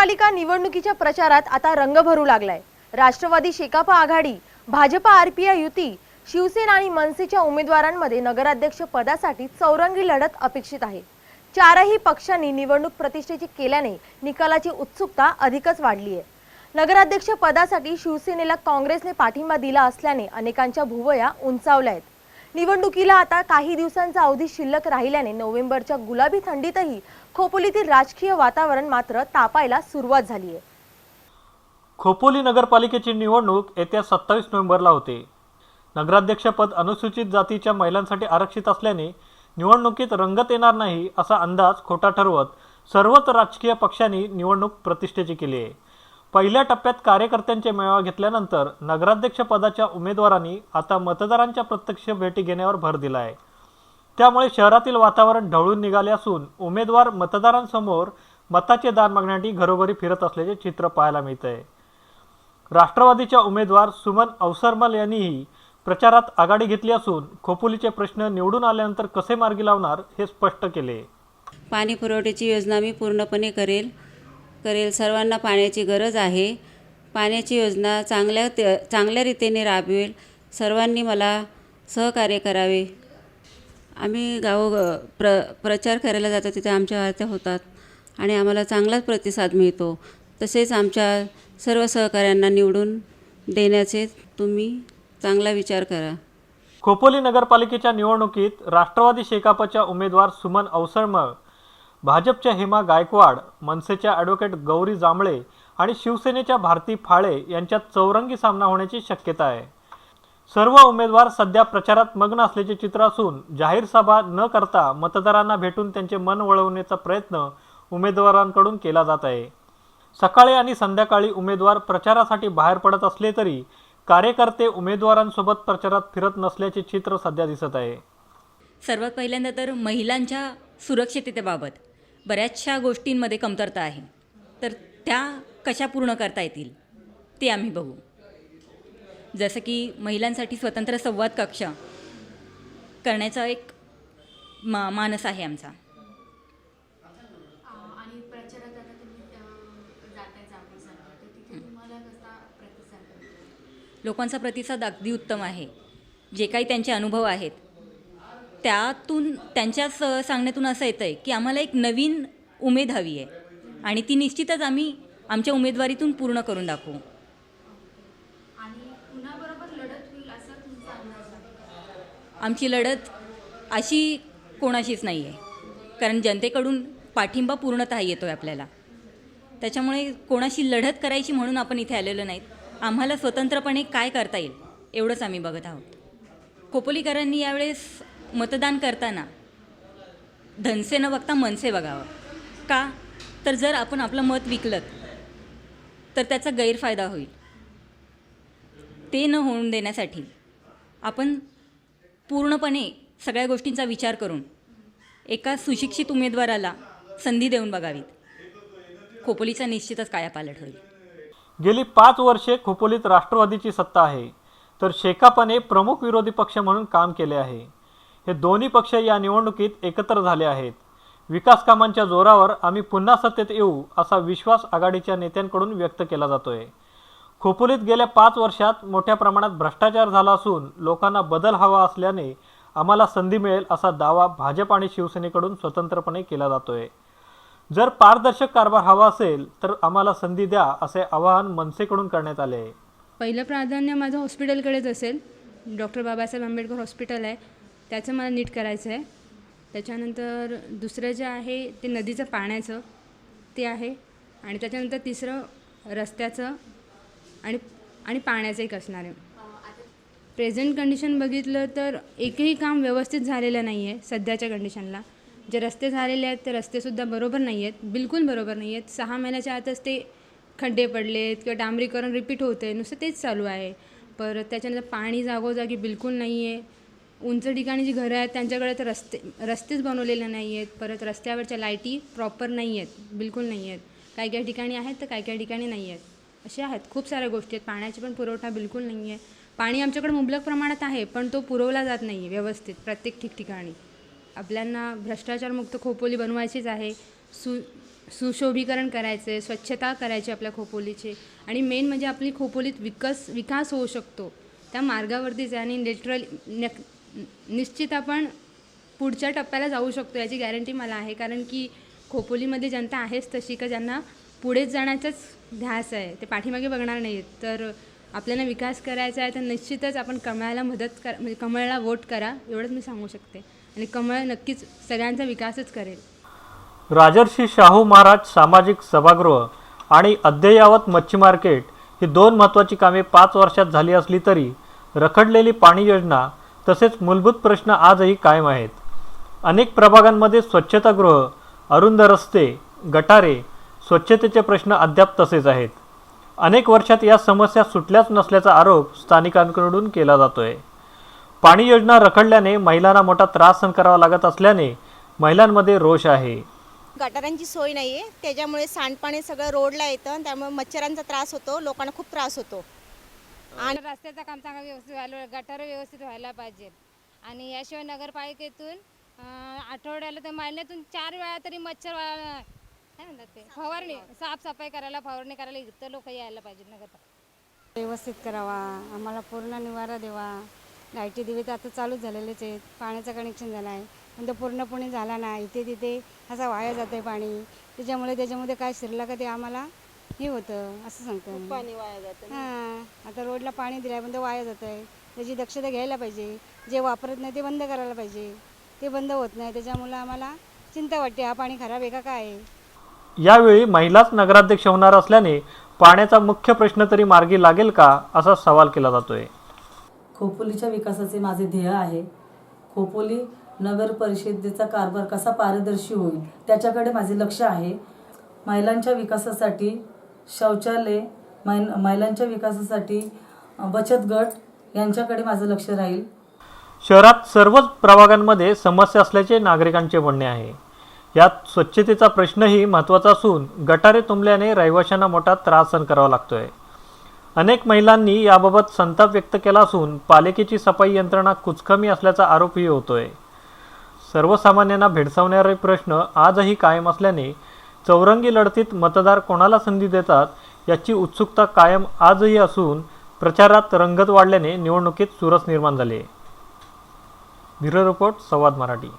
महापालिका निवडणुकीच्या प्रचारात आता रंग भरू लागलाय. राष्ट्रवादी शेकाप आघाडी भाजपा आरपीआय युती शिवसेना आणि मनसेच्या उमेदवारांमध्ये नगराध्यक्ष पदासाठी चौरंगी लढत अपेक्षित आहे. चारही पक्षांनी निवडणूक प्रतिष्ठेची केल्याने निकालाची उत्सुकता अधिकच वाढली आहे. नगराध्यक्ष पदासाठी शिवसेनेला काँग्रेसने पाठिंबा दिला असल्याने अनेकांच्या भुवया उंचावल्या आहेत. निवडणुकीला आता काही दिवसांचा अवधी शिल्लक राहिल्याने नोव्हेंबरच्या गुलाबी थंडीतही खोपोलीतील राजकीय वातावरण मात्र तापायला सुरुवात झाली आहे खोपोली नगरपालिकेची निवडणूक येत्या सत्तावीस नोव्हेंबरला होते. नगराध्यक्षपद अनुसूचित जातीच्या महिलांसाठी आरक्षित असल्याने निवडणुकीत रंगत येणार नाही असा अंदाज खोटा ठरवत सर्वच राजकीय पक्षांनी निवडणूक प्रतिष्ठेची केली आहे पहिल्या टप्प्यात कार्यकर्त्यांचे मेळावा घेतल्यानंतर नगराध्यक्षपदाच्या उमेदवारांनी आता मतदारांच्या प्रत्यक्ष भेटी घेण्यावर भर दिला आहे त्यामुळे शहरातील वातावरण ढवळून निघाले असून उमेदवार मतदारांसमोर मताचे दान मागण्यासाठी घरोघरी फिरत असल्याचे चित्र पाहायला मिळत आहे राष्ट्रवादीच्या उमेदवार सुमन अवसरमल यांनीही प्रचारात आघाडी घेतली असून खोपोलीचे प्रश्न निवडून आल्यानंतर कसे मार्गी लावणार हे स्पष्ट केले. पाणी पुरवठ्याची योजना मी पूर्णपणे करेल. करेल. सर्वांना पाण्याची गरज आहे. पाण्याची योजना चांगल्या ते चांगल्या रीतीने राबवेल. सर्वांनी मला सहकार्य करावे. आम्ही गाव प्र प्रचार करायला जातो तिथे आमच्या आरत्या होतात आणि आम्हाला चांगलाच प्रतिसाद मिळतो. तसेच आमच्या सर्व सहकाऱ्यांना निवडून देण्याचे तुम्ही चांगला विचार करा. खोपोली नगरपालिकेच्या निवडणुकीत राष्ट्रवादी शेकापच्या उमेदवार सुमन अवसळमळ भाजपच्या हेमा गायकवाड मनसेच्या ॲडव्होकेट गौरी जांभळे आणि शिवसेनेच्या भारती फाळे यांच्यात चौरंगी सामना होण्याची शक्यता आहे. सर्व उमेदवार सध्या प्रचारात मग्न असल्याचे चित्र असून जाहीर सभा न करता मतदारांना भेटून त्यांचे मन वळवण्याचा प्रयत्न उमेदवारांकडून केला जात आहे. सकाळी आणि संध्याकाळी उमेदवार प्रचारासाठी बाहेर पडत असले तरी कार्यकर्ते उमेदवारांसोबत प्रचारात फिरत नसल्याचे चित्र सध्या दिसत आहे. सर्वात पहिल्यांदा तर महिलांच्या सुरक्षिततेबाबत. बऱ्याचशा गोष्टींमध्ये कमतरता आहे. तर त्या कशा पूर्ण करता येतील ते आम्ही बघू. जसं की महिलांसाठी स्वतंत्र संवाद कक्ष करण्याचा एक मा मानस आहे आमचा. लोकांचा प्रतिसाद अगदी उत्तम आहे. जे काही त्यांचे अनुभव आहेत त्यातून त्यांच्याच सांगण्यातून असं येतं आहे की आम्हाला एक नवीन उमेद हवी आहे. आणि ती निश्चितच आम्ही आमच्या उमेदवारीतून पूर्ण करून दाखवू. आमची लढत अशी कोणाशीच नाही आहे. कारण जनतेकडून पाठिंबा पूर्णतः येतो आहे आपल्याला. त्याच्यामुळे कोणाशी लढत करायची म्हणून आपण इथे आलेलो नाहीत. आम्हाला स्वतंत्रपणे काय करता येईल एवढंच आम्ही बघत आहोत. खोपोलीकरांनी यावेळेस मतदान करताना. धनसे न बघता मनसे बघावं. का? तर जर आपण आपलं मत विकलं तर त्याचा गैरफायदा होईल. ते न होऊन देण्यासाठी आपण पूर्णपणे सगळ्या गोष्टींचा विचार करून एका सुशिक्षित उमेदवाराला संधी देऊन बघावीत. खोपोलीचा निश्चितच कायापालट होईल. गेली पाच वर्षे खोपोलीत राष्ट्रवादीची सत्ता आहे तर शेकापने प्रमुख विरोधी पक्ष म्हणून काम केले आहे. हे दोन्ही पक्ष या निवडणुकीत एकत्र झाले आहेत. विकास कामांच्या जोरावर आम्ही पुन्हा सत्तेत येऊ असा विश्वास आघाडीच्या नेत्यांकडून व्यक्त केला जातोय. खोपोलीत गेल्या पाच वर्षात मोठ्या प्रमाणात भ्रष्टाचार झाला असून लोकांना बदल हवा असल्याने आम्हाला संधी मिळेल असा दावा भाजप आणि शिवसेनेकडून स्वतंत्रपणे केला जातोय. जर पारदर्शक कारभार हवा असेल तर आम्हाला संधी द्या असे आवाहन मनसेकडून करण्यात आले आहे. पहिलं प्राधान्य माझं हॉस्पिटलकडेच असेल. डॉक्टर बाबासाहेब आंबेडकर हॉस्पिटल आहे. त्याचं मला नीट करायचं आहे. त्याच्यानंतर दुसरं जे आहे ते नदीचं पाण्याचं ते आहे. आणि त्याच्यानंतर तिसरं रस्त्याचं आणि आणि पाण्याचं एक असणार आहे. प्रेझेंट कंडिशन बघितलं तर एकही काम व्यवस्थित झालेलं नाही आहे सध्याच्या कंडिशनला जे रस्ते झालेले आहेत ते रस्तेसुद्धा बरोबर नाही आहेत. बिलकुल बरोबर नाही आहेत. सहा महिन्याच्या आतच ते खड्डे पडलेत किंवा डांबरीकरण रिपीट होते आहे नुसतं तेच चालू आहे. परत त्याच्यानंतर पाणी जागोजागी बिलकुल नाही आहे. उंच ठिकाणी जी घरं आहेत त्यांच्याकडे तर रस्ते रस्तेच बनवलेले नाही आहेत परत रस्त्यावरच्या लाईटी प्रॉपर नाही आहेत बिलकुल नाही आहेत काही काही ठिकाणी आहेत तर काही काही ठिकाणी नाही आहेत असे आहेत. खूप साऱ्या गोष्टी आहेत. पाण्याची पण पुरवठा बिलकुल नाही आहे पाणी आमच्याकडे मुबलक प्रमाणात आहे पण तो पुरवला जात नाही आहे व्यवस्थित प्रत्येक ठिकठिकाणी. आपल्यांना भ्रष्टाचारमुक्त खोपोली बनवायचीच आहे. सु सुशोभीकरण करायचं आहे स्वच्छता करायची आपल्या खोपोलीची. आणि मेन म्हणजे आपली खोपोलीत विकास विकास होऊ शकतो. त्या मार्गावरतीच आहे आणि लिटरली नक निश्चित आपण पुढच्या टप्प्याला जाऊ शकतो याची गॅरंटी मला आहे. कारण की खोपोलीमध्ये जनता आहेच तशी का ज्यांना पुढेच जाण्याचाच ध्यास आहे ते पाठीमागे बघणार नाहीत. तर आपल्याला विकास करायचा आहे तर निश्चितच आपण कमळाला मदत कर म्हणजे कमळाला वोट करा एवढंच मी सांगू शकते. आणि कमळ नक्कीच सगळ्यांचा विकासच करेल. राजर्षी शाहू महाराज सामाजिक सभागृह आणि अद्ययावत मच्छी मार्केट ही दोन महत्त्वाची कामे पाच वर्षात झाली असली तरी रखडलेली पाणी योजना तसेच मूलभूत प्रश्न आजही कायम आहेत. अनेक प्रभागांमध्ये स्वच्छतागृह अरुंद रस्ते गटारे स्वच्छतेचे प्रश्न अद्याप तसेच आहेत. अनेक वर्षात या समस्या सुटल्याच नसल्याचा आरोप स्थानिकांकडून केला जातोय. पाणी योजना रखडल्याने महिलांना मोठा त्रास सहन करावा लागत असल्याने महिलांमध्ये रोष आहे. गटारांची सोय नाही आहे त्याच्यामुळे सांडपाणी सगळं रोडला येतं. आणि त्यामुळे मच्छरांचा त्रास होतो. लोकांना खूप त्रास होतो. आणि रस्त्याचं काम चांगलं व्यवस्थित व्हायला गटार व्यवस्थित व्हायला पाहिजेत आणि याशिवाय नगरपालिकेतून आठवड्याला तर महिन्यातून चार वेळा तरी मच्छर काय म्हणतात ते? फवारणी साफसफाई करायला फवारणी करायला इथं लोक यायला पाहिजेत नगरपालिका व्यवस्थित करावा आम्हाला पूर्ण निवारा देवा लाईटी दिवे तर आता चालूच झालेलेच आहेत पाण्याचं कनेक्शन झालं आहे पण तो पूर्णपणे झाला नाही. इथे तिथे असा वाया जातं आहे पाणी. त्याच्यामुळे त्याच्यामध्ये काय शिरलं का ते आम्हाला हे होतं असं सांगतो आम्ही. पाणी वाया जातं हां आता रोडला पाणी दिलं आहे पण ते वाया जातं आहे त्याची दक्षता घ्यायला पाहिजे. जे वापरत नाही ते बंद करायला पाहिजे. ते बंद होत नाही. त्याच्यामुळं आम्हाला चिंता वाटते हा पाणी खराब आहे का काय आहे? यावेळी महिलाच नगराध्यक्ष होणार असल्याने पाण्याचा मुख्य प्रश्न तरी मार्गी लागेल का असा सवाल केला जातोय. खोपोलीच्या विकासाचे माझे ध्येय आहे. खोपोली नगर परिषदेचा कारभार कसा पारदर्शी होईल त्याच्याकडे माझे लक्ष आहे. महिलांच्या विकासासाठी शौचालय मै महिलांच्या विकासासाठी बचत गट यांच्याकडे माझं लक्ष राहील. शहरात सर्वच प्रभागांमध्ये समस्या असल्याचे नागरिकांचे म्हणणे आहे. यात स्वच्छतेचा प्रश्नही महत्त्वाचा असून गटारे तुंबल्याने रहिवाशांना मोठा त्रास सहन करावा लागतोय. अनेक महिलांनी याबाबत संताप व्यक्त केला असून पालिकेची सफाई यंत्रणा कुचकमी असल्याचा आरोपही होतोय. सर्वसामान्यांना भेडसावणारे प्रश्न आजही कायम असल्याने चौरंगी लढतीत मतदार कोणाला संधी देतात याची उत्सुकता कायम आजही असून प्रचारात रंगत वाढल्याने निवडणुकीत चुरस निर्माण झाले आहे. ब्युरो रिपोर्ट संवाद मराठी.